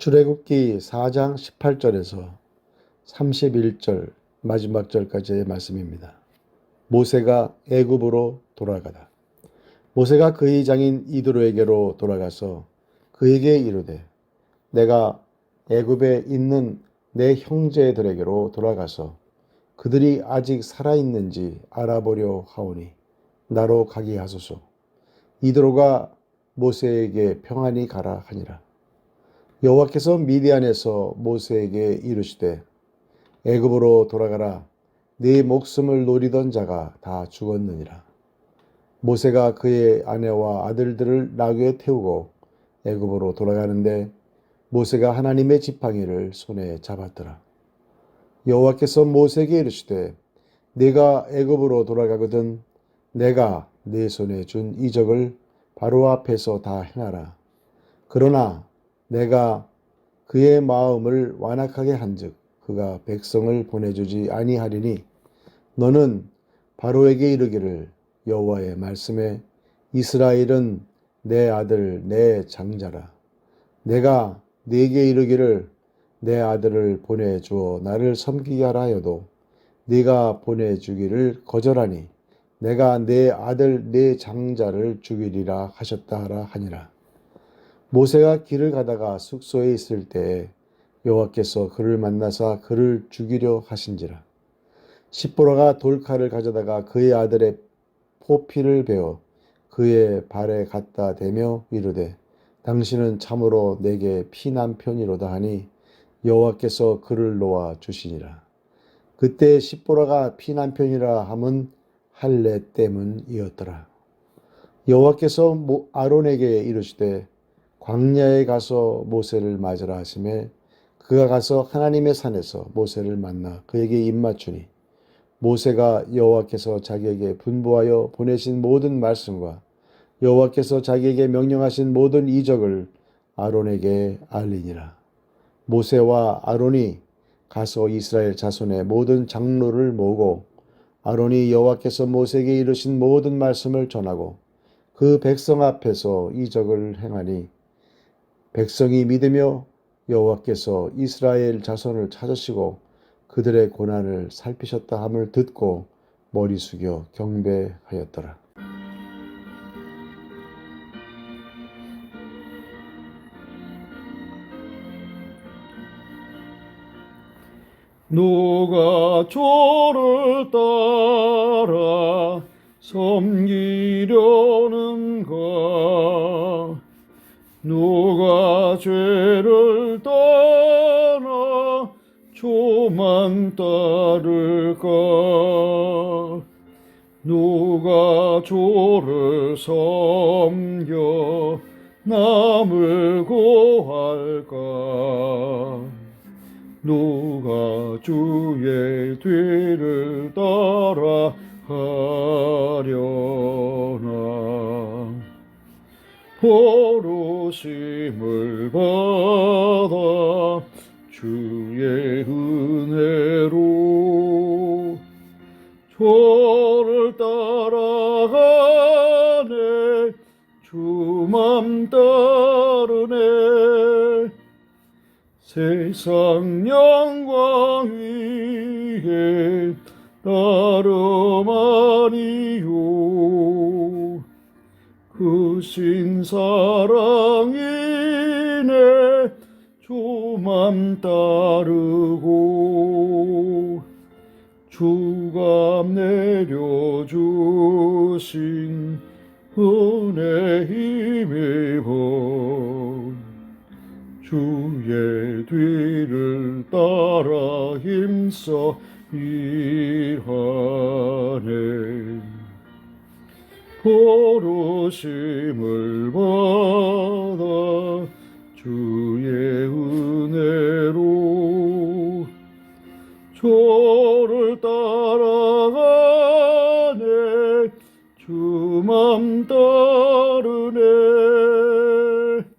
출애굽기 4장 18절에서 31절 마지막 절까지의 말씀입니다. 모세가 애굽으로 돌아가다. 모세가 그의 장인 이드로에게로 돌아가서 그에게 이르되 내가 애굽에 있는 내 형제들에게로 돌아가서 그들이 아직 살아 있는지 알아보려 하오니 나로 가게 하소서. 이드로가 모세에게 평안히 가라 하니라. 여호와께서 미디안에서 모세에게 이르시되 애굽으로 돌아가라 네 목숨을 노리던 자가 다 죽었느니라. 모세가 그의 아내와 아들들을 나귀에 태우고 애굽으로 돌아가는데 모세가 하나님의 지팡이를 손에 잡았더라. 여호와께서 모세에게 이르시되 네가 애굽으로 돌아가거든 내가 네 손에 준 이적을 바로 앞에서 다 행하라. 그러나 내가 그의 마음을 완악하게 한즉 그가 백성을 보내주지 아니하리니 너는 바로에게 이르기를 여호와의 말씀에 이스라엘은 내 아들 내 장자라. 내가 네게 이르기를 내 아들을 보내주어 나를 섬기게 하라 하여도 네가 보내주기를 거절하니 내가 내 아들 내 장자를 죽이리라 하셨다 하라 하니라 모세가 길을 가다가 숙소에 있을 때에 여호와께서 그를 만나사 그를 죽이려 하신지라. 십보라가 돌칼을 가져다가 그의 아들의 포피를 베어 그의 발에 갖다 대며 이르되 당신은 참으로 내게 피난 편이로다 하니 여호와께서 그를 놓아 주시니라. 그때 십보라가 피난 편이라 함은 할례 때문이었더라. 여호와께서 모- 아론에게 이르시되 광야에 가서 모세를 맞으라 하심에 그가 가서 하나님의 산에서 모세를 만나 그에게 입맞추니 모세가 여호와께서 자기에게 분부하여 보내신 모든 말씀과 여호와께서 자기에게 명령하신 모든 이적을 아론에게 알리니라. 모세와 아론이 가서 이스라엘 자손의 모든 장로를 모으고 아론이 여호와께서 모세에게 이르신 모든 말씀을 전하고 그 백성 앞에서 이적을 행하니 백성이 믿으며 여호와께서 이스라엘 자손을 찾으시고 그들의 고난을 살피셨다 함을 듣고 머리 숙여 경배하였더라. 누가 저를 따라 섬기려는 따를까? 누가 조를 섬겨 남을 고할까? 누가 주의 뒤를 따라 하려나? 부르심을 받아 주의 주맘 따르네. 세상 영광 위에 따름 아니요. 그 신 사랑이네. 주맘 따르고 주가 내려주신 은혜 힘입어 주의 뒤를 따라 힘써 일하네. 부르심을 받아 주